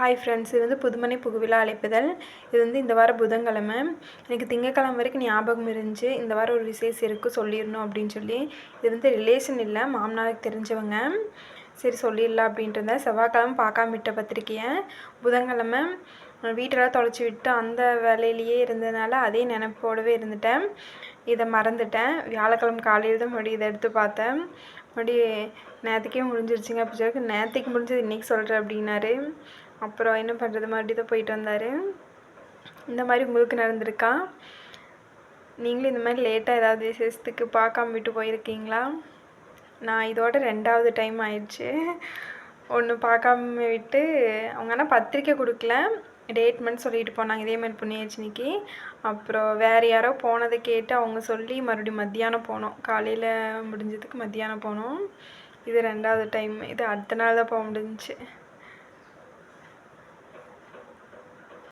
Hi friends இது வந்து புதுமனை புகுவிழா அழைப்புதல். இது வந்து இந்த வாரம் புதன்கிழமை. எனக்கு திங்கக்கிழமை வரைக்கும் ஞாபகம் இருந்துச்சு. இந்த வாரம் ஒரு விசேஷம் இருக்குது சொல்லிடணும் அப்படின்னு சொல்லி. இது வந்து ரிலேஷன் இல்லை மாமனாருக்கு தெரிஞ்சவங்க. சரி சொல்லிடலாம் அப்படின்ட்டு இருந்தேன் செவ்வாய்க்கிழமை பார்க்காம விட்ட பத்திரிக்கையை. புதன்கிழமை வீட்டெல்லாம் தொலைச்சி விட்டு அந்த வேலையிலேயே இருந்ததுனால அதே நினப்போடவே இருந்துட்டேன். இதை மறந்துட்டேன். வியாழக்கிழமை காலையில் தான் மறுபடியும் இதை எடுத்து பார்த்தேன். மறுபடி நேற்றுக்கே முடிஞ்சிருச்சுங்க. அப்படி சொல்லி நேற்றுக்கு முடிஞ்சது இன்றைக்கி சொல்கிறேன் அப்படின்னாரு. அப்புறம் என்ன பண்ணுறது மறுபடியும் தான் போயிட்டு வந்தார். இந்த மாதிரி உங்களுக்கு நடந்திருக்கா? நீங்களும் இந்த மாதிரி லேட்டாக ஏதாவது விசேஷத்துக்கு பார்க்காம விட்டு போயிருக்கீங்களா? நான் இதோட ரெண்டாவது டைம் ஆயிடுச்சு. ஒன்று பார்க்காம விட்டு அவங்க ஆனால் பத்திரிக்கை கொடுக்கல. டேட் மட்டும் சொல்லிட்டு போனாங்க. இதே மாதிரி புண்ணியாச்சினிக்கு. அப்புறம் வேறு யாரோ போனதை கேட்டு அவங்க சொல்லி மறுபடியும் மத்தியானம் போனோம். காலையில் முடிஞ்சதுக்கு மத்தியானம் போனோம். இது ரெண்டாவது டைம் இது அடுத்த நாள் தான் போக முடிஞ்சிச்சு.